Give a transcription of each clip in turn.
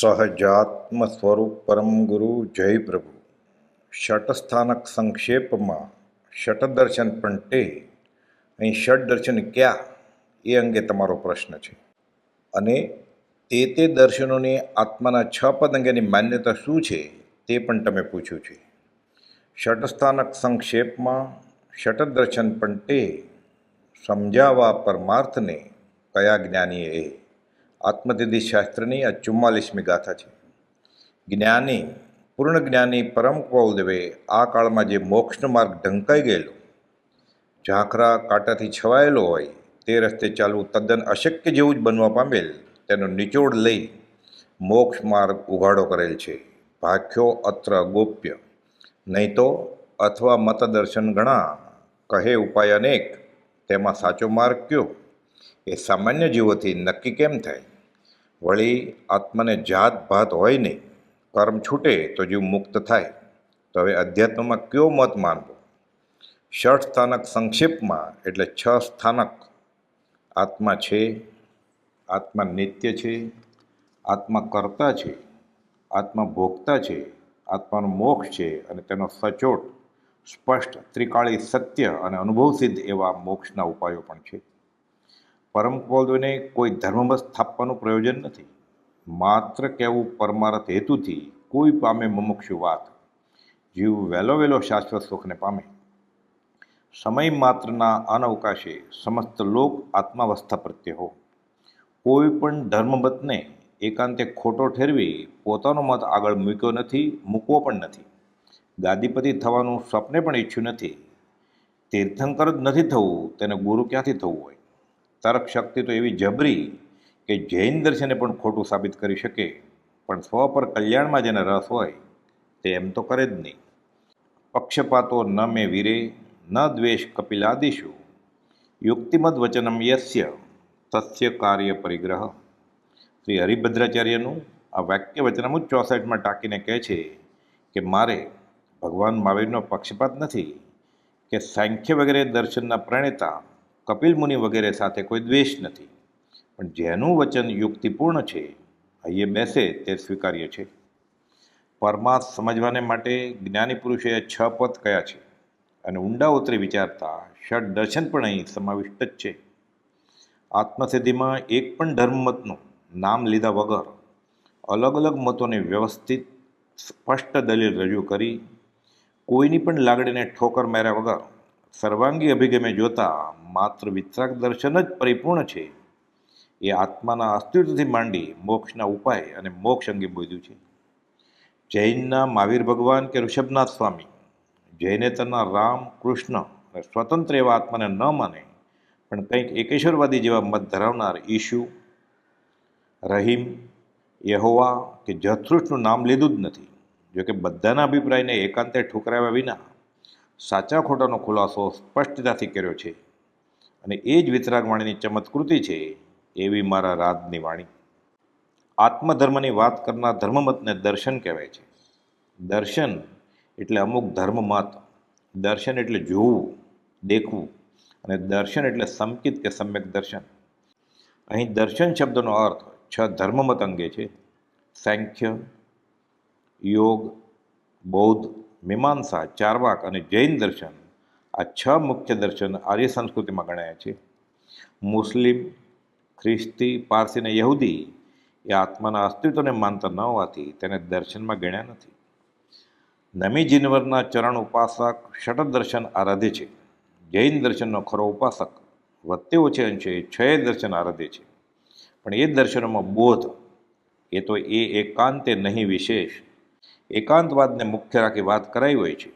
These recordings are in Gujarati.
સહજાત્મ સ્વરૂપ પરમ ગુરુ જય પ્રભુ. શટસ્થાનક સંક્ષેપમાં શટ દર્શન પણ તે અહીં ષટ દર્શન ક્યાં? એ અંગે તમારો પ્રશ્ન છે. અને તે તે દર્શનોની આત્માના છ પદ અંગેની માન્યતા શું છે તે પણ તમે પૂછ્યું છે. શટસ્થાનક સંક્ષેપમાં શટ દર્શન પણ તે સમજાવવા પરમાર્થને કયા જ્ઞાનીએ એ આત્મતિથિ શાસ્ત્રની આ ચુમ્માલીસમી ગાથા છે. જ્ઞાની, પૂર્ણ જ્ઞાની પરમ કૌલદેવે આ કાળમાં જે મોક્ષનો માર્ગ ઢંકાઈ ગયેલો, ઝાંખરા કાંટાથી છવાયેલો હોય, તે રસ્તે ચાલવું તદ્દન અશક્ય જેવું જ બનવા પામેલ, તેનો નિચોડ લઈ મોક્ષ માર્ગ ઉઘાડો કરેલ છે. ભાખ્યો અત્ર ગોપ્ય નહીં તો અથવા મતદર્શન ઘણા કહે ઉપાય અનેક, તેમાં સાચો માર્ગ કયો? એ સામાન્ય જીવોથી નક્કી કેમ થાય? વળી આત્માને જાત ભાત હોય નહીં, કર્મ છૂટે તો જીવ મુક્ત થાય. તો હવે અધ્યાત્મમાં કયો મત માનવો? ષઠ સ્થાનક સંક્ષેપમાં એટલે છ સ્થાનક. આત્મા છે, આત્મા નિત્ય છે, આત્મા કર્તા છે, આત્મા ભોગતા છે, આત્માનો મોક્ષ છે અને તેનો સચોટ, સ્પષ્ટ, ત્રિકાળી સત્ય અને અનુભવ સિદ્ધ એવા મોક્ષના ઉપાયો પણ છે. પરમ કૌલદેવને કોઈ ધર્મમાં સ્થાપવાનું પ્રયોજન નથી. માત્ર કહેવું પરમાર્થ હેતુથી કોઈ પામે મુમુક્ષુ વાત. જીવ વહેલો વહેલો શાશ્વત સુખને પામે. સમય માત્રના અનવકાશે સમસ્ત લોક આત્માવસ્થા પ્રત્યે હો. કોઈ પણ ધર્મમતને એકાંતે ખોટો ઠેરવી પોતાનો મત આગળ મૂક્યો નથી, મૂકવો પણ નથી. ગાદીપતિ થવાનું સ્વપ્ને પણ ઈચ્છ્યું નથી. તીર્થંકર જ નથી થવું, તેને ગુરુ ક્યાંથી થવું હોય? તર્ક શક્તિ તો એવી જબરી કે જૈન દર્શને પણ ખોટું સાબિત કરી શકે, પણ સ્વ પર કલ્યાણમાં જેને રસ હોય, તે એમ તો કરે જ નહીં. પક્ષપાતો ન મેં વીરે, ન દ્વેષ કપિલાદિશુ. યુક્તિમદ વચનમ યસ્ય, તસ્ય કાર્ય પરિગ્રહ. શ્રી હરિભદ્રાચાર્યનું આ વાક્ય વચનમું ચોસઠમાં ટાંકીને કહે છે કે મારે ભગવાન મહાવીરનો પક્ષપાત નથી, કે સાંખ્ય વગેરે દર્શનના પ્રણેતા કપિલ મુનિ વગેરે સાથે કોઈ દ્વેષ નથી. પણ જેનું વચન યુક્તિપૂર્ણ છે અહીંયા બેસે તે સ્વીકાર્ય છે. પરમાર્થ સમજવાને માટે જ્ઞાની પુરુષે છ પદ કયા છે? અને ઊંડા ઉતરી વિચારતા ષડ દર્શન પણ અહીં સમાવિષ્ટ જ છે. આત્મસિદ્ધિમાં એક પણ ધર્મમતનું નામ લીધા વગર અલગ અલગ મતોને વ્યવસ્થિત સ્પષ્ટ દલીલ રજૂ કરી કોઈની પણ લાગણીને ઠોકર માર્યા વગર સર્વાંગી અભિગમે જોતા માત્ર વિતરાગ દર્શન જ પરિપૂર્ણ છે. એ આત્માના અસ્તિત્વથી માંડી મોક્ષના ઉપાય અને મોક્ષ અંગે બોધ્યું છે. જૈનના મહાવીર ભગવાન કે ઋષભનાથ સ્વામી, જૈનેતરના રામ, કૃષ્ણ અને સ્વતંત્ર એવા આત્માને ન માને, પણ કંઈક એકેશ્વરવાદી જેવા મત ધરાવનાર ઈશુ, રહીમ, યહોવા કે જથૃષ્ટનું નામ લીધું જ નથી. જોકે બધાના અભિપ્રાયને એકાંતે ઠુકરાવ્યા વિના સાચા ખોટાનો ખુલાસો સ્પષ્ટતાથી કર્યો છે. અને એ જ વિતરાગ વાણીની ચમત્કૃતિ છે એવી મારા રાતની વાણી. આત્મધર્મની વાત કરનાર ધર્મમતને દર્શન કહેવાય છે. દર્શન એટલે અમુક ધર્મમત. દર્શન એટલે જોવું, દેખવું અને દર્શન એટલે સમકિત કે સમ્યક દર્શન. અહીં દર્શન શબ્દનો અર્થ છ ધર્મમત અંગે છે. સાંખ્ય, યોગ, બૌદ્ધ મીમાંસા, ચારવાક અને જૈન દર્શન આ છ મુખ્ય દર્શન આર્ય સંસ્કૃતિમાં ગણાય છે. મુસ્લિમ, ખ્રિસ્તી, પારસી અને યહૂદી એ આત્માના અસ્તિત્વને માનતા ન હોવાથી તેને દર્શનમાં ગણ્યા નથી. નમી જીનવરના ચરણ ઉપાસક ષટ દર્શન આરાધે છે. જૈન દર્શનનો ખરો ઉપાસક વધતે ઓછે અંશે છ દર્શન આરાધે છે. પણ એ દર્શનોમાં બોધ, એ તો એ એકાંતે નહીં વિશેષ. એકાંતવાદને મુખ્ય રાખી વાત કરાઈ હોય છે.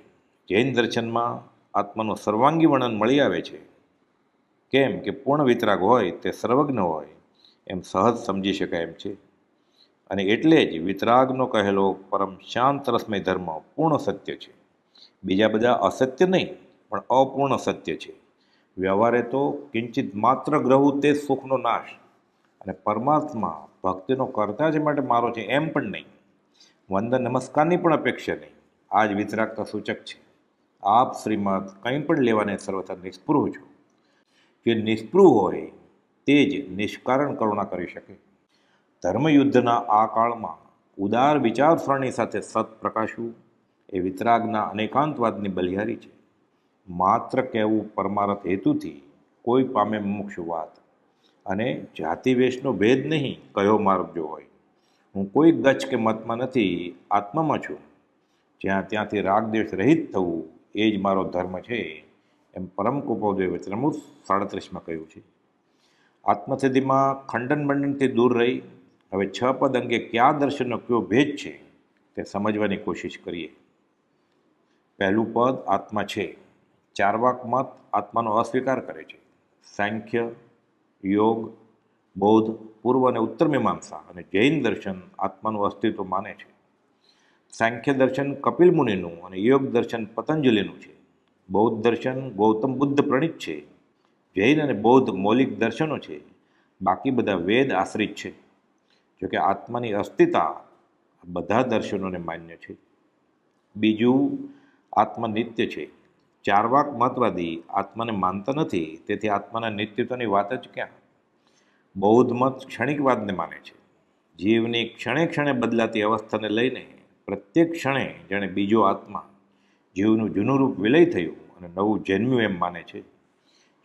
જૈન દર્શનમાં આત્માનું સર્વાંગી વર્ણન મળી આવે છે. કેમ કે પૂર્ણ વિતરાગ હોય તે સર્વજ્ઞ હોય, એમ સહજ સમજી શકાય એમ છે. અને એટલે જ વિતરાગનો કહેલો પરમ શાંત રસમય ધર્મ પૂર્ણ સત્ય છે. બીજા બધા અસત્ય નહીં, પણ અપૂર્ણ સત્ય છે. વ્યવહારે તો કિંચિત માત્ર ગ્રહુ તે સુખનો નાશ. અને પરમાત્મા ભક્તિનો કરતા જ માટે મારો છે એમ પણ નહીં. વંદન નમસ્કારની પણ અપેક્ષા નહીં. આ જ વિતરાગતા સૂચક છે. આપ શ્રીમદ કંઈ પણ લેવાને સર્વથા નિષ્પૃહ છો. જે નિષ્પૃહ હોય તે જ નિષ્કારણ કરુણા કરી શકે. ધર્મયુદ્ધના આ કાળમાં ઉદાર વિચારસરણી સાથે સત પ્રકાશવું એ વિતરાગના અનેકાંતવાદની બલિહારી છે. માત્ર કહેવું પરમારથ હેતુથી કોઈ પામે મુક્ષ વાત. અને જાતિવેશનો ભેદ નહીં, કયો માર્ગ જો હોય. હું કોઈ ગચ કે મતમાં નથી, આત્મામાં છું. જ્યાં ત્યાંથી રાગદેશ રહિત થવું, એ જ મારો ધર્મ છે, એમ પરમ કુપોદય વચનમુત સાડત્રીસમાં કહ્યું છે. આત્મસિદ્ધિમાં ખંડન બંડનથી દૂર રહી, હવે છ પદ અંગે કયા દર્શનનો કયો ભેદ છે, તે સમજવાની કોશિશ કરીએ. પહેલું પદ આત્મા છે. ચારવાક મત આત્માનો અસ્વીકાર કરે છે. સાંખ્ય, યોગ બૌદ્ધ, પૂર્વ અને ઉત્તર મીમાંસા અને જૈન દર્શન આત્માનું અસ્તિત્વ માને છે. સાંખ્ય દર્શન કપિલ મુનિનું અને યોગ દર્શન પતંજલિનું છે. બૌદ્ધ દર્શન ગૌતમ બુદ્ધ પ્રણીત છે. જૈન અને બૌદ્ધ મૌલિક દર્શનો છે. બાકી બધા વેદ આશ્રિત છે. જોકે આત્માની અસ્તિતા બધા દર્શનોને માન્ય છે. બીજું આત્મા નિત્ય છે. ચારવાક મતવાદી આત્માને માનતા નથી, તેથી આત્માના નિત્યત્વની વાત જ ક્યાં? બૌદ્ધ મત ક્ષણિકવાદને માને છે. જીવની ક્ષણે ક્ષણે બદલાતી અવસ્થાને લઈને પ્રત્યેક ક્ષણે જાણે બીજો આત્મા જીવનું જૂનું રૂપ વિલય થયું અને નવું જન્મ્યું એમ માને છે.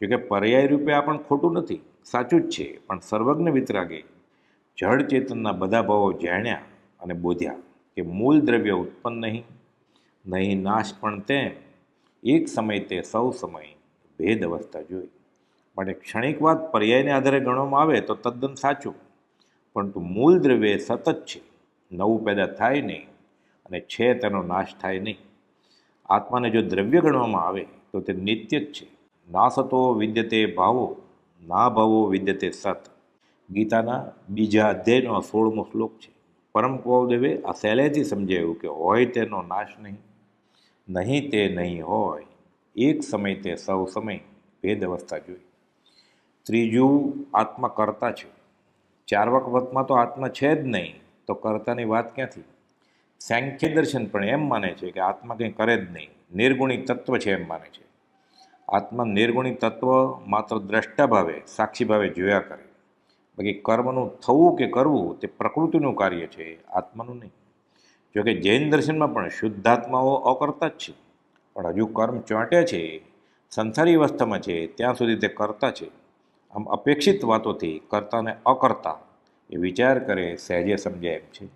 જોકે પર્યાય રૂપે આ પણ ખોટું નથી. સાચું જ છે, પણ સર્વજ્ઞ વિતરાગે જળ ચેતનના બધા ભાવો જાણ્યા અને બોધ્યા કે મૂળ દ્રવ્ય ઉત્પન્ન નહીં નહીં નાશ પણ તેમ. એક સમય તે સૌ સમય ભેદ અવસ્થા જોઈ. માટે ક્ષણિકવાદ પર્યાયને આધારે ગણવામાં આવે તો તદ્દન સાચું. પરંતુ મૂળ દ્રવ્ય સતત છે. નવું પેદા થાય નહીં અને છે તેનો નાશ થાય નહીં. આત્માને જો દ્રવ્ય ગણવામાં આવે તો તે નિત્ય જ છે. ના સતો વિદ્યતે ભાવો, ના ભાવો વિદ્યતે સત. ગીતાના બીજા અધ્યાયનો સોળમો શ્લોક છે. પરમ દેવે આ સહેલેથી સમજાયું કે હોય તેનો નાશ નહીં. નહીં તે નહીં હોય. એક સમય તે સૌ સમય ભેદ અવસ્થા જોઈ. ત્રીજું આત્મા કરતા છે. ચાર્વક વ્રતમાં તો આત્મા છે જ નહીં, તો કરતાની વાત ક્યાંથી? સાંખ્ય દર્શન પણ એમ માને છે કે આત્મા કંઈ કરે જ નહીં, નિર્ગુણી તત્વ છે એમ માને છે. આત્મા નિર્ગુણી તત્વ માત્ર દ્રષ્ટા ભાવે, સાક્ષી ભાવે જોયા કરે. બાકી કર્મનું થવું કે કરવું તે પ્રકૃતિનું કાર્ય છે, આત્માનું નહીં. જોકે જૈન દર્શનમાં પણ શુદ્ધાત્માઓ અકર્તા જ છે. પણ હજુ કર્મ ચોંટે છે, સંસારી અવસ્થામાં છે, ત્યાં સુધી તે કરતા છે. આમ અપેક્ષિત વાતોથી કર્તાને અકર્તા એ વિચાર કરે સહેજે સમજાય એમ છે.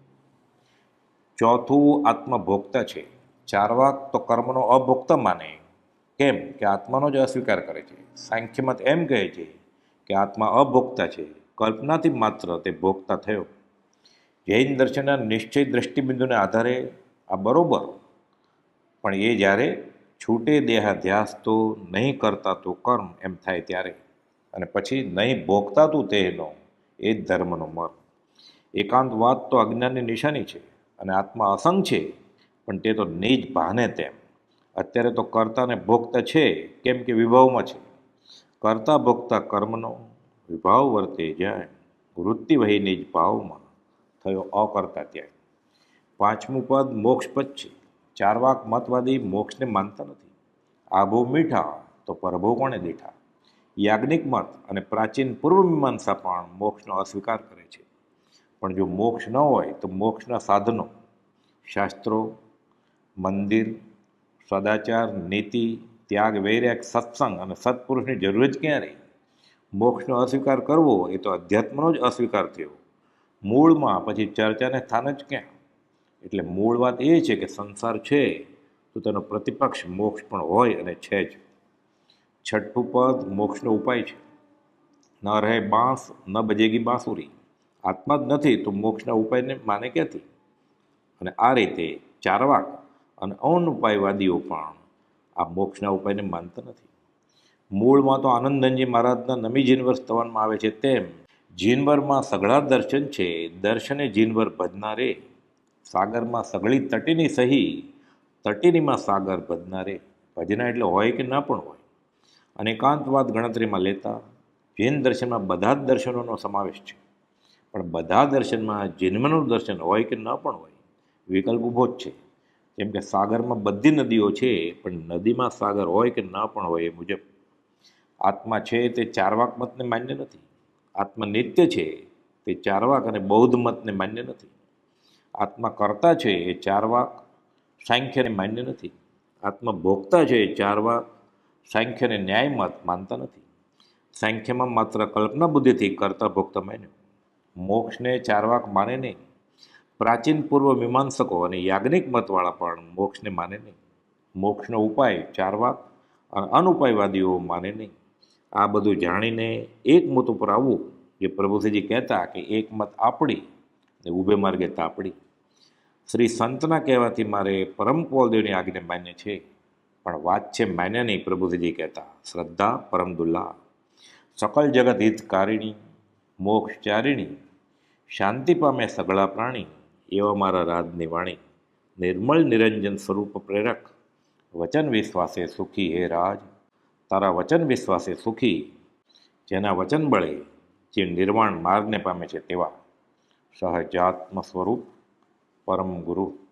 ચોથું આત્મભોક્તા છે. ચારવાક તો કર્મનો અભોક્તા માને. કેમ? કે આત્માનો જ અસ્વીકાર કરે છે. સાંખ્યમત એમ કહે છે કે આત્મા અભોક્તા છે. કલ્પનાથી માત્ર તે ભોગતા થયો. જૈન દર્શનના નિશ્ચય દ્રષ્ટિબિંદુને આધારે આ બરોબર. પણ એ જ્યારે છૂટે દેહાધ્યાસ તો નહીં કરતા તો કર્મ એમ થાય ત્યારે. અને પછી નહીં ભોગતા તું તેનો, એ જ ધર્મનો મર્મ. એકાંત વાત તો અજ્ઞાનની નિશાની છે અને આત્મા અસંગ છે, પણ તે તો નિજ ભાને તેમ. અત્યારે તો કરતા ને ભોગતા છે, કેમ કે વિભાવમાં છે. કરતા ભોગતા કર્મનો વિભાવ વર્તે જાય, વૃત્તિ વહી નિજ ભાવમાં થયો અકર્તા ત્યાં પાંચમું પદ મોક્ષ પદ છે. ચારવાક મતવાદી મોક્ષને માનતા નથી. આભો મીઠા, તો પરભો કોણે દીઠા? યાજ્ઞિક મત અને પ્રાચીન પૂર્વ મીમાંસા પણ મોક્ષનો અસ્વીકાર કરે છે. પણ જો મોક્ષ ન હોય તો મોક્ષના સાધનો, શાસ્ત્રો, મંદિર, સદાચાર, નીતિ, ત્યાગ, વૈરાગ, સત્સંગ અને સત્પુરુષની જરૂર જ ક્યાં રહી? મોક્ષનો અસ્વીકાર કરવો એ તો અધ્યાત્મનો જ અસ્વીકાર થયો. મૂળમાં પછી ચર્ચાને સ્થાન જ ક્યાં? એટલે મૂળ વાત એ છે કે સંસાર છે તો તેનો પ્રતિપક્ષ મોક્ષ પણ હોય અને છે જ. છઠ્ઠું પદ મોક્ષનો ઉપાય છે. ન રહે બાંસ, ન બજેગી બાંસુરી. આત્મા જ નથી, તો મોક્ષના ઉપાયને માને ક્યાંથી? અને આ રીતે ચારવાક અને અનુપાયવાદીઓ પણ આ મોક્ષના ઉપાયને માનતા નથી. મૂળમાં તો આનંદનજી મહારાજના નમી જીનવર સ્તવનમાં આવે છે તેમ, જીનવરમાં સઘળા દર્શન છે, દર્શને જીનવર ભજનારે. સાગરમાં સઘળી તટીની સહી, તટીનીમાં સાગર ભજનારે. ભજના એટલે હોય કે ના પણ હોય. અને એકાંતવાદ ગણતરીમાં લેતા જૈન દર્શનમાં બધા જ દર્શનોનો સમાવેશ છે. પણ બધા દર્શનમાં જન્મનું દર્શન હોય કે ન પણ હોય, વિકલ્પ ઊભો જ છે. જેમ કે સાગરમાં બધી નદીઓ છે, પણ નદીમાં સાગર હોય કે ન પણ હોય એ મુજબ. આત્મા છે તે ચારવાક મતને માન્ય નથી. આત્મા નિત્ય છે તે ચારવાક અને બૌદ્ધ મતને માન્ય નથી. આત્મા કરતા છે એ ચાર વાક સાંખ્યને માન્ય નથી. આત્મા ભોગતા છે એ ચાર સાંખ્યને ન્યાયમત માનતા નથી. સાંખ્યમાં માત્ર કલ્પના બુદ્ધિથી કરતા ભોગતા માને મોક્ષને ચાર વાક માને નહીં. પ્રાચીન પૂર્વ મીમાંસકો અને યાજ્ઞિક મતવાળા પણ મોક્ષને માને નહીં. મોક્ષનો ઉપાય ચાર વાક અને અનુપાયવાદીઓ માને નહીં. આ બધું જાણીને એક મત ઉપર આવવું જે પ્રભુજીજી કહેતા કે એક મત આપણી ને ઊભે માર્ગે તાપડી. શ્રી સંતના કહેવાથી મારે પરમ કોલદેવની આજ્ઞા માન્ય છે. પણ વાત છે માન્યની નહીં પ્રભુજીજી કહેતા, શ્રદ્ધા પરમ દુલ્લા, સકલ જગત હિતકારિણી, મોક્ષચારિણી, શાંતિ પામે સગળા પ્રાણી, એવા મારા રાધની વાણી, નિર્મળ નિરંજન સ્વરૂપ પ્રેરક, વચન વિશ્વાસે સુખી હે રાજ, તારા વચન વિશ્વાસે સુખી, જેના વચન બળે જે નિર્વાણ માર્ગને પામે છે તેવા, સહજાત્મ સ્વરૂપ પરમ ગુરુ.